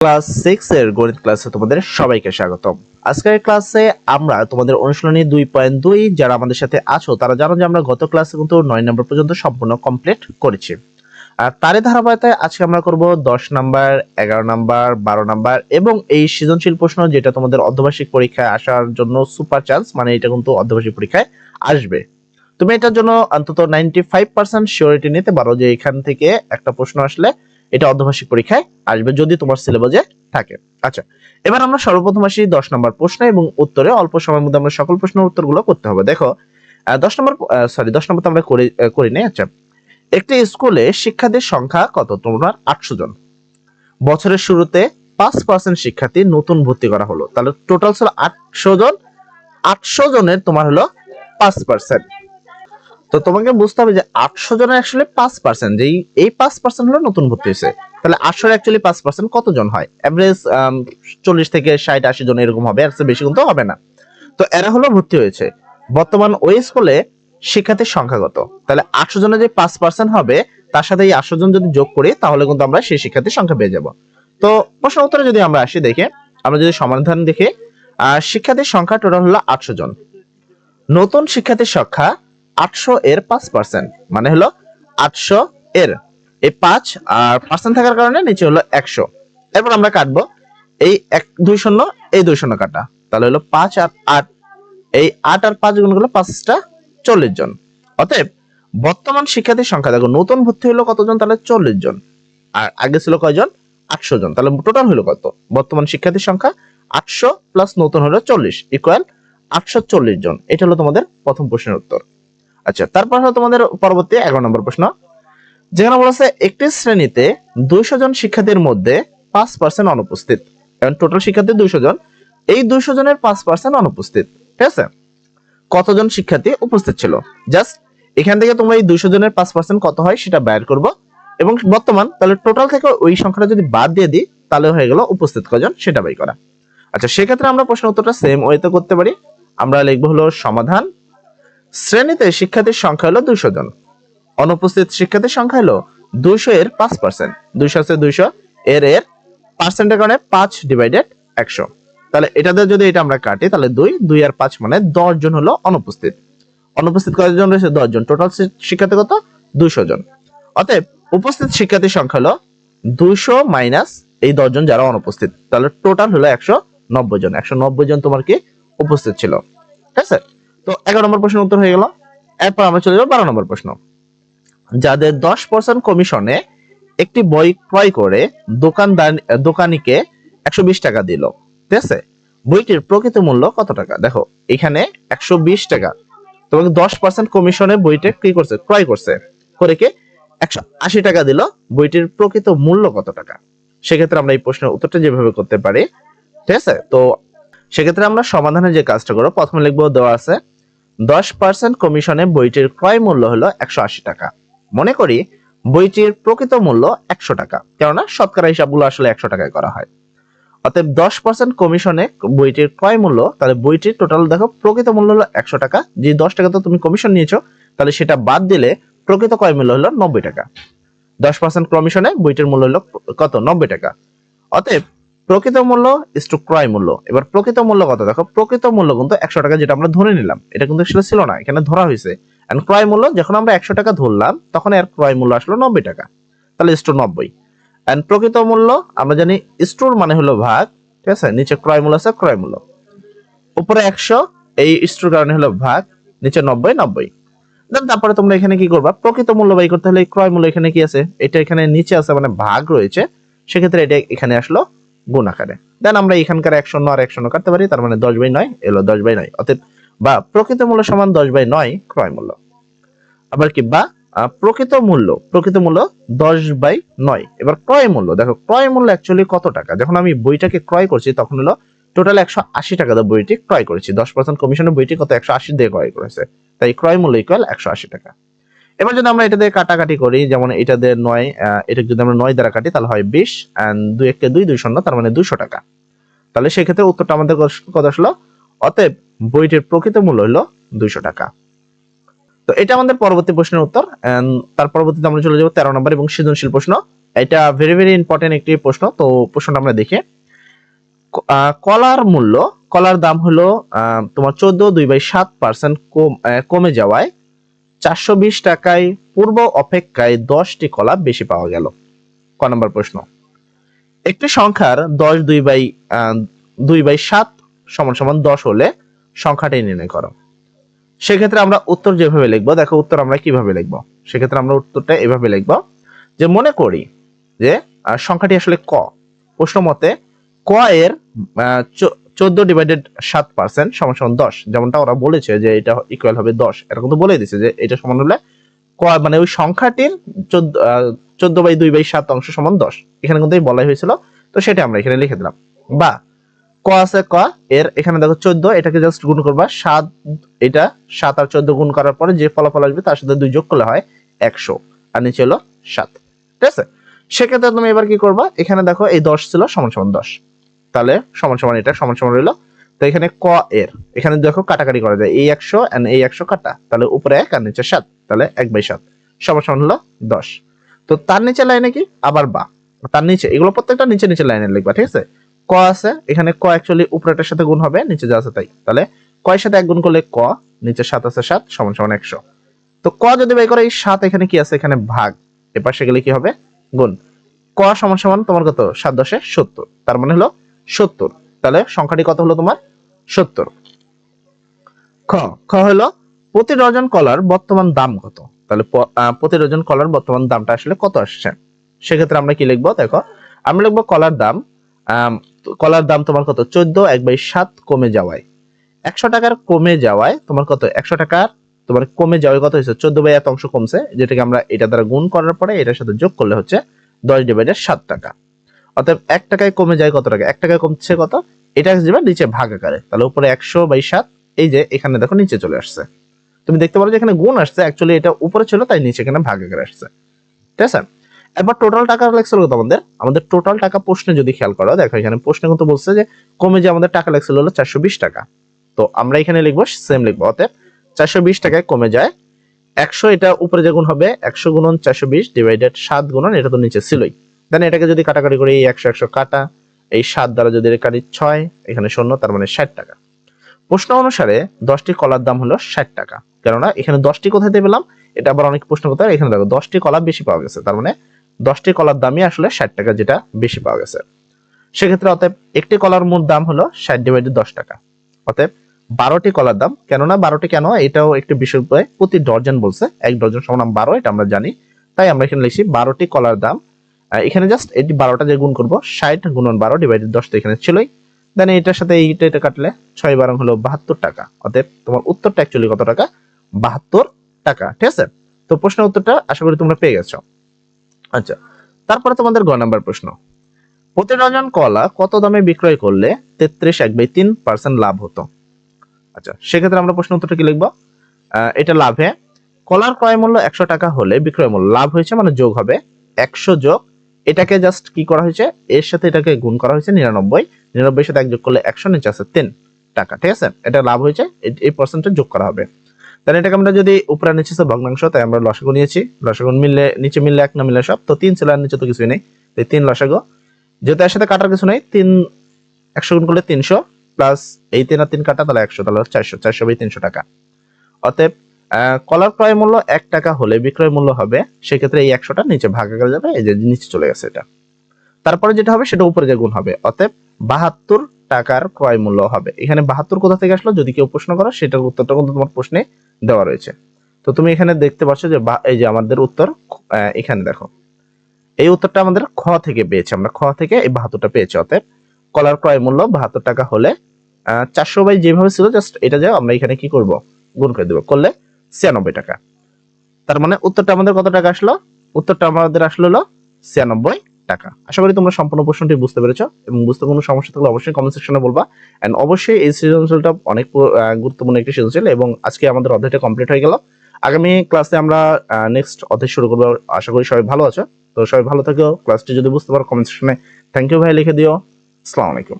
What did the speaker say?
Class six এর গণিত ক্লাসে তোমাদের সবাইকে স্বাগতম। আজকের ক্লাসে আমরা তোমাদের অনুশীলনী দুই পয়েন্ট দুই যারা আমাদের সাথে আছো, তারা জানো যে আমরা গত ক্লাসে কিন্তু নয় নম্বর পর্যন্ত সম্পূর্ণ কমপ্লিট করেছি। আর তারই ধারাবাহিকতায় আজকে আমরা করব দশ নাম্বার, এগারো নাম্বার, বারো নাম্বার এবং এই সৃজনশীল প্রশ্ন যেটা তোমাদের অর্ধবার্ষিক পরীক্ষায় আসার জন্য সুপার চান্স মানে এটা কিন্তু অর্ধবার্ষিক পরীক্ষায় আসবে। তুমি এটার জন্য অন্তত নাইনটি ফাইভ পার্সেন্ট শিওরিটি নিতে পারো যে এখান থেকে একটা প্রশ্ন আসলে এটা অর্ধবার্ষিক পরীক্ষায় আসবে যদি তোমার সিলেবাসে থাকে। আচ্ছা এবার আমরা সর্বপ্রথম আসি দশ নম্বর প্রশ্ন এবং উত্তরে অল্প সময়ের মধ্যে আমরা সকল প্রশ্নের উত্তরগুলো করতে হবে। দেখো দশ নম্বর সরি দশ নম্বর তো আমরা করে করি নাই আচ্ছা। একটি স্কুলে শিক্ষার্থীর সংখ্যা কত? তোমার আটশো জন। বছরের শুরুতে পাঁচ পার্সেন্ট শিক্ষার্থী নতুন ভর্তি করা হলো। তাহলে টোটাল ছিল আটশো জন। আটশো জনের তোমার হলো পাঁচ পার্সেন্ট তো তোমাকে বুঝতে হবে যে আটশো জনের আসলে পাঁচ পার্সেন্ট যেই এই পাঁচ পার্সেন্ট হলো নতুন ভর্তি হয়েছে। তাহলে আটশো অ্যাকচুয়ালি পাঁচ পার্সেন্ট কতজন হয়? অ্যাভারেজ চল্লিশ থেকে ষাট, আশি জন এরকম হবে আর বেশি কিন্তু হবে না। তো এরা হলো ভর্তি হয়েছে। বর্তমান ওই স্কুলে শিক্ষার্থীর সংখ্যা কত? তাহলে আটশো জনের যে পাঁচ পার্সেন্ট হবে, তার সাথে এই আটশো জন যদি যোগ করি, তাহলে কিন্তু আমরা সেই শিক্ষার্থীর সংখ্যা পেয়ে যাব। তো প্রশ্ন উত্তরে যদি আমরা আসি, দেখে, আমরা যদি সমাধান দেখি শিক্ষার্থীর সংখ্যা টোটাল হলো আটশো জন। নতুন শিক্ষার্থীর সংখ্যা আটশো এর পাঁচ পার্সেন্ট মানে হলো আটশো এর। এই পাঁচ আর পার্সেন্ট থাকার কারণে নিচে হলো একশো। এরপর আমরা কাটবো এই এক দুই শূন্য, এই দুই শূন্য কাটা। তাহলে হলো পাঁচ আর আট, এই আট আর পাঁচ গুণ হলো পাঁচটা চল্লিশ জন। অতএব বর্তমান শিক্ষার্থীর সংখ্যা, দেখো নতুন ভর্তি হলো কতজন? তাহলে চল্লিশ জন। আর আগে ছিল কয়জন? আটশো জন। তাহলে টোটাল হলো কত? বর্তমান শিক্ষার্থীর সংখ্যা আটশো প্লাস নতুন হলো চল্লিশ ইকুয়াল আটশো চল্লিশ জন। এটা হলো তোমাদের প্রথম প্রশ্নের উত্তর। আচ্ছা তারপর তোমাদের পরবর্তী এগারো নম্বর প্রশ্ন। যেখানে বলেছে একটি শ্রেণীতে দুইশো জন শিক্ষার্থীর মধ্যে পাঁচ পার্সেন্ট অনুপস্থিত। এবং টোটাল শিক্ষার্থী দুইশো জন, এই দুইশো জনের পাঁচ পার্সেন্ট অনুপস্থিত। ঠিক আছে? কতজন শিক্ষার্থী উপস্থিত ছিল? জাস্ট এখান থেকে তোমরা এই দুইশো জনের পাঁচ পার্সেন্ট কত হয় সেটা বের করব। এবং বর্তমান তাহলে টোটাল থেকে ওই সংখ্যাটা যদি বাদ দিয়ে দিই, তাহলে হয়ে গেল উপস্থিত কজন সেটা বাই করা। আচ্ছা সেক্ষেত্রে আমরা প্রশ্ন উত্তরটা সেম ওয়েতে করতে পারি। আমরা লিখব হলো সমাধান শ্রেণীতে শিক্ষার্থীর সংখ্যা হলো দুইশো জন। অনুপস্থিত শিক্ষার্থীর সংখ্যা হলো দুইশো এর পাঁচ পার্সেন্ট দুইশো আছে দুইশো, এর এর পার্সেন্টের কারণে পাঁচ ডিভাইডেড একশো। তাহলে এটাতে যদি এটা আমরা কাটি, তাহলে দুই দুই আর পাঁচ মানে দশ জন হলো অনুপস্থিত। অনুপস্থিত কতজন রয়েছে? দশ জন। টোটাল শিক্ষার্থী কত? দুইশো জন। অতএব উপস্থিত শিক্ষার্থীর সংখ্যা হলো দুইশো মাইনাস এই দশ জন যারা অনুপস্থিত। তাহলে টোটাল হলো একশো নব্বই জন। একশো নব্বই জন তোমার কি? উপস্থিত ছিল। ঠিক আছে? তো এগারো নম্বর প্রশ্নের উত্তর হয়ে গেল। এরপর আমরা চলে যাব বারো নম্বর প্রশ্ন। যাদের দশ পার্সেন্ট কমিশনে একটি বই ক্রয় করে দোকানদার, দোকানিকে একশো বিশ টাকা দিল। ঠিক আছে? বইটির প্রকৃত মূল্য কত টাকা? দেখো, এখানে একশো বিশ টাকা। তোমাকে দশ পার্সেন্ট কমিশনে বইটা কি করছে? ক্রয় করছে। করে কি? একশো আশি টাকা দিল। বইটির প্রকৃত মূল্য কত টাকা? সেক্ষেত্রে আমরা এই প্রশ্নের উত্তরটা যেভাবে করতে পারি। ঠিক আছে? তো সেক্ষেত্রে আমরা সমাধানের যে কাজটা করব, প্রথমে লিখব দেওয়া আছে দশ পার্সেন্ট কমিশনে বইটির ক্রয় মূল্য হলো একশো আশি টাকা। মনে করি বইটির প্রকৃত মূল্য একশো টাকা, কেননা শতকরা হিসাবগুলো আসলে একশো টাকায় করা হয়। অতএব দশ পার্সেন্ট কমিশনে বইটির ক্রয় মূল্য, তাহলে বইটির টোটাল দেখো প্রকৃত মূল্য হলো একশো টাকা, যে দশ টাকা তো তুমি কমিশন নিয়েছো, তাহলে সেটা বাদ দিলে প্রকৃত ক্রয় মূল্য হলো নব্বই টাকা। দশ পার্সেন্ট কমিশনে বইটির মূল্য হলো কত? নব্বই টাকা। অতএব প্রকৃত মূল্য ইস টু ক্রয় মূল্য। এবার প্রকৃত মূল্য কত? দেখো, প্রকৃত মূল্য কিন্তু একশো টাকা যেটা আমরা ধরে নিলাম। এটা কিন্তু আসলে ছিল না, এখানে ধরা হয়েছে। এন্ড ক্রয় মূল্য, যখন আমরা একশো টাকা ধরলাম, তখন এর ক্রয় মূল্য আসলো নব্বই টাকা। তাহলে ইস টু নব্বই। এন্ড প্রকৃত মূল্য, আমরা জানি স্টোর মানে হলো ভাগ, ঠিক আছে? নিচে ক্রয় মূল্য আছে, ক্রয় মূল্য। উপরে একশো, এই স্টোর কারণে হলো ভাগ, নিচে নব্বই নব্বই। দেন তারপরে তোমরা এখানে কি করবা? প্রকৃত মূল্য বাই করতে হলে ক্রয় মূল্য এখানে কি আছে? এটা এখানে নিচে আছে মানে ভাগ রয়েছে। সেক্ষেত্রে এটা এখানে আসলো গুণ আকারে। দেন আমরা এখানকার এক শূন্য আর এক শূন্য কাটতে পারি, তার মানে দশ বাই নয়, এলো দশ বাই নয়। অতএব বা প্রকৃত মূল্য সমান দশ বাই নয় ক্রয় মূল্য। আবার কি বা প্রকৃত মূল্য প্রকৃত মূল্য দশ বাই নয়। এবার ক্রয় মূল্য, দেখো ক্রয় মূল্য অ্যাকচুয়ালি কত টাকা? যখন আমি বইটাকে ক্রয় করছি, তখন হলো টোটাল একশো আশি টাকা দিয়ে বইটি ক্রয় করেছি। দশ পার্সেন্ট কমিশনের বইটি কত? একশো আশি দিয়ে ক্রয় করেছে। তাই ক্রয় মূল্য ইকুয়াল একশো আশি টাকা। এবার যদি আমরা এটা দিয়ে কাটাকাটি করি, যেমন এটা দিয়ে নয় এটা যদি আমরা নয় দ্বারা কাটি, তাহলে হয় বিশ অ্যান্ড দুই একটা দুই দুই শূন্য, তার মানে দুশো টাকা। তাহলে সেক্ষেত্রে উত্তরটা আমাদের কত আসলো? অতএব বইটির প্রকৃত মূল্য হলো দুইশো টাকা। তো এটা আমাদের পরবর্তী প্রশ্নের উত্তর তার পরবর্তীতে আমরা চলে যাব তেরো নম্বর এবং সৃজনশীল প্রশ্ন। এটা ভেরি ভেরি ইম্পর্টেন্ট একটি প্রশ্ন, তো প্রশ্নটা আমরা দেখি। কলার মূল্য, কলার দাম হলো তোমার চোদ্দ দুই বাই সাত পার্সেন্ট কমে যাওয়ায় চারশো বিশ টাকায় পূর্ব অপেক্ষায় দশটি কলা বেশি পাওয়া গেল। ক নম্বর প্রশ্ন। একটি সংখ্যার দশ দুই বাই দুই বাই সাত সমান সমান দশ হলে সংখ্যাটি নির্ণয় করো। সেক্ষেত্রে আমরা উত্তর যেভাবে লিখব, দেখো উত্তর আমরা কীভাবে লিখব? সেক্ষেত্রে আমরা উত্তরটা এভাবে লিখব যে মনে করি যে সংখ্যাটি আসলে ক। প্রশ্ন মতে, ক এর চোদ্দ ডিভাইডেড সাত পার্সেন্ট সমান সমান দশ। যেমনটা ওরা বলেছে যে এটা ইকুয়াল হবে দশ। এরকম তো বলে দিছে যে এটা সমান হলে মানে ওই সংখ্যাটির চোদ্দ চোদ্দ বাই দুই বাই সাত অংশ সমান দশ। এখানে কিন্তু বলাই হয়েছিল। তো সেটা আমরা এখানে লিখে দিলাম। বা ক আছে ক, এর এখানে দেখো চোদ্দ, এটাকে জাস্ট গুণ করবা। সাত, এটা সাত আর চোদ্দ গুণ করার পরে যে ফলাফল আসবে তার সাথে দুই যোগ করলে হয় একশো। আর নিচে হলো সাত। ঠিক আছে? সেক্ষেত্রে তুমি এবার কি করবা? এখানে দেখো এই দশ ছিল সমান সমান দশ। তাহলে সমান সমান এটা, সমান সমান রইল। তো এখানে ক এর, এখানে দেখো কাটাকাটি করা যায়। এই একশো এন্ড এই একশো কাটা, তাহলে উপরে এক আর নিচে সাত, তাহলে এক বাই সাত। সমান সমান হলো দশ। তো তার নিচে লাইনে কি? আবার বা। তার নিচে, এগুলো প্রত্যেকটা নিচে নিচে লাইনে লিখবা, ঠিক আছে? ক আছে, এখানে ক অ্যাকচুয়ালি উপরেটার সাথে গুণ হবে, নিচে যা আছে তাই। তাহলে কয়ের সাথে এক গুণ করলে ক, নিচে সাত আছে সাত, সমান সমান একশো। তো ক যদি বের করে, এই সাত এখানে কি আছে? এখানে ভাগ। এপাশে গেলে কি হবে? গুণ। ক সমান সমান তোমার কত? সাত দশে সত্তর। তার মানে হলো সত্তর। তাহলে সংখ্যাটি কত হলো তোমার? সত্তর। খ খ হলো প্রতি ডজন কলার বর্তমান দাম কত? তাহলে প্রতি ডজন কলার বর্তমান দামটা আসলে কত আসছে? সেক্ষেত্রে আমরা কি লিখব? দেখো, আমরা লিখব কলার দাম কলার দাম তোমার কত? চোদ্দ, এক বাই সাত কমে যাওয়ায়। একশো টাকার কমে যাওয়ায় তোমার কত? একশো টাকার তোমার কমে যাওয়ায় কত হয়েছে? চোদ্দ বাই এত অংশ কমছে, যেটাকে আমরা এটা দ্বারা গুণ করার পরে এটার সাথে যোগ করলে হচ্ছে দশ ডিভাইডেড সাত টাকা। অতএব এক টাকায় কমে যায় কত টাকা? এক টাকায় কমছে কত? এটা যাবে নিচে ভাগ আকারে। তাহলে উপরে একশো বাই সাত, এই যে এখানে দেখো নিচে চলে আসছে। তুমি দেখতে পারো যে এখানে গুণ আসছে অ্যাকচুয়ালি এটা উপরে ছিল, তাই নিচে এখানে ভাগ আকারে আসছে। ঠিক আছে? এবার টোটাল টাকা লেখছিল কত আমাদের? আমাদের টোটাল টাকা প্রশ্নে যদি খেয়াল করো, দেখো এখানে প্রশ্নে কিন্তু বলছে যে কমে যে আমাদের টাকা লেখছিল হলো চারশো বিশ টাকা। তো আমরা এখানে লিখব সেম লিখব, অতএব চারশো বিশ টাকায় কমে যায়। একশো এটা উপরে যে গুণ হবে, একশো গুণন চারশো বিশ ডিভাইডেড সাত গুণন, এটা তো নিচে ছিলই। দেন এটাকে যদি কাটাকাটি করি এই একশো একশো কাটা, এই সাত দ্বারা যদি কাটি ছয়, এখানে শূন্য, তার মানে ষাট টাকা। প্রশ্ন অনুসারে দশটি কলার দাম হলো ষাট টাকা। কেননা এখানে দশটি কোথায় পেলাম? এটা আবার অনেক প্রশ্ন হয় এখানে দেখো, দশটি কলা বেশি পাওয়া গেছে। তার মানে দশটি কলার দামই আসলে ষাট টাকা যেটা বেশি পাওয়া গেছে। সেক্ষেত্রে অতএব একটি কলার মোট দাম হলো ষাট ডিভাইডেড দশ টাকা। অতএব বারোটি কলার দাম, কেননা বারোটি কেন? এটাও একটি বিষয় প্রতি ডজন বলছে। এক ডজন সমান বারো, এটা আমরা জানি। তাই আমরা এখানে লিখছি বারোটি কলার দাম এখানে জাস্ট এটি বারোটা যে গুণ করব, ষাট গুণন বারো ডিভাইডেড দশ তো এখানে ছিলই। দেন এটার সাথে এইটা এটা কাটলে ছয় বারং হলো বাহাত্তর টাকা। অতএব তোমার উত্তরটা অ্যাকচুয়ালি কত টাকা? বাহাত্তর টাকা, ঠিক আছে? তো প্রশ্নের উত্তরটা আশা করি তোমরা পেয়ে গেছো। আচ্ছা তারপরে তোমাদের গ নাম্বার প্রশ্ন। প্রতি ডজন কলা কত দামে বিক্রয় করলে তেত্রিশ এক বাই তিন পার্সেন্ট লাভ হতো? আচ্ছা সেক্ষেত্রে আমরা প্রশ্ন উত্তরটা কি লিখব? এটা লাভে। কলার ক্রয় মূল্য একশো টাকা হলে বিক্রয় মূল্য লাভ হয়েছে মানে যোগ হবে একশো যোগ এটাকে জাস্ট কি করা হয়েছে? এর সাথে এটাকে গুণ করা হয়েছে নিরানব্বই। নিরানব্বই সাথে যোগ করলে একশো, নিচে আছে তিন টাকা, ঠিক আছে? এটা লাভ হয়েছে এই পার্সেন্টে যোগ করা হবে। তাহলে এটাকে আমরা যদি উপরে নিচে আছে ভগ্নাংশ, তাই আমরা লসাগু নিয়েছি। লসাগু মিললে, নিচে মিললে এক না মিললে সব। তো তিন ছিল নিচে তো কিছুই নেই। তাই তিন লসাগু। যেহেতু এর সাথে কাটার কিছু নেই, তিন একশো গুণ করলে তিনশো প্লাস এই তিন আর তিন কাটা, তাহলে একশো, তাহলে চারশো। চারশো বাই তিনশো টাকা। অতএব কলার ক্রয় মূল্য এক টাকা হলে বিক্রয় মূল্য হবে, সেক্ষেত্রে এই একশোটা নিচে ভাগ করে যাবে, এই যে নিচে চলে গেছে এটা। তারপরে যেটা হবে, সেটা উপরে যে গুণ হবে, অতএব বাহাত্তর টাকার ক্রয় মূল্য হবে। এখানে বাহাত্তর কোথা থেকে আসলো, যদি কেউ প্রশ্ন করো, সেটার উত্তরটা কিন্তু তোমার প্রশ্নে দেওয়া রয়েছে। তো তুমি এখানে দেখতে পাচ্ছ যে এই যে আমাদের উত্তর এখানে দেখো। এই উত্তরটা আমাদের খ থেকে পেয়েছি, আমরা খ থেকে এই বাহাত্তরটা পেয়েছি, অতএব কলার ক্রয় মূল্য বাহাত্তর টাকা হলে, আহ, চারশো বাই যেভাবে ছিল জাস্ট এটা যাও আমরা এখানে কি করব? গুণ করে দেবো। করলে ছিয়ানব্বই টাকা। তার মানে উত্তরটা আমাদের কত টাকা আসলো? উত্তরটা আমাদের আসলো হলো ছিয়ানব্বই টাকা। আশা করি তোমরা সম্পূর্ণ প্রশ্নটি বুঝতে পেরেছ এবং বুঝতে কোনো সমস্যা থাকলে অবশ্যই কমেন্ট সেকশনে বলবা। এন্ড অবশ্যই এই সৃজনশীলটা অনেক গুরুত্বপূর্ণ একটি সৃজনশীল এবং আজকে আমাদের অধ্যায়টা কমপ্লিট হয়ে গেল। আগামী ক্লাসে আমরা নেক্সট অধ্যায় শুরু করব। আশা করি সবাই ভালো আছো। তো সবাই ভালো থাকো। ক্লাসটি যদি বুঝতে পারো কমেন্ট সেকশনে থ্যাংক ইউ ভাই লিখে দিও। আসসালামু আলাইকুম।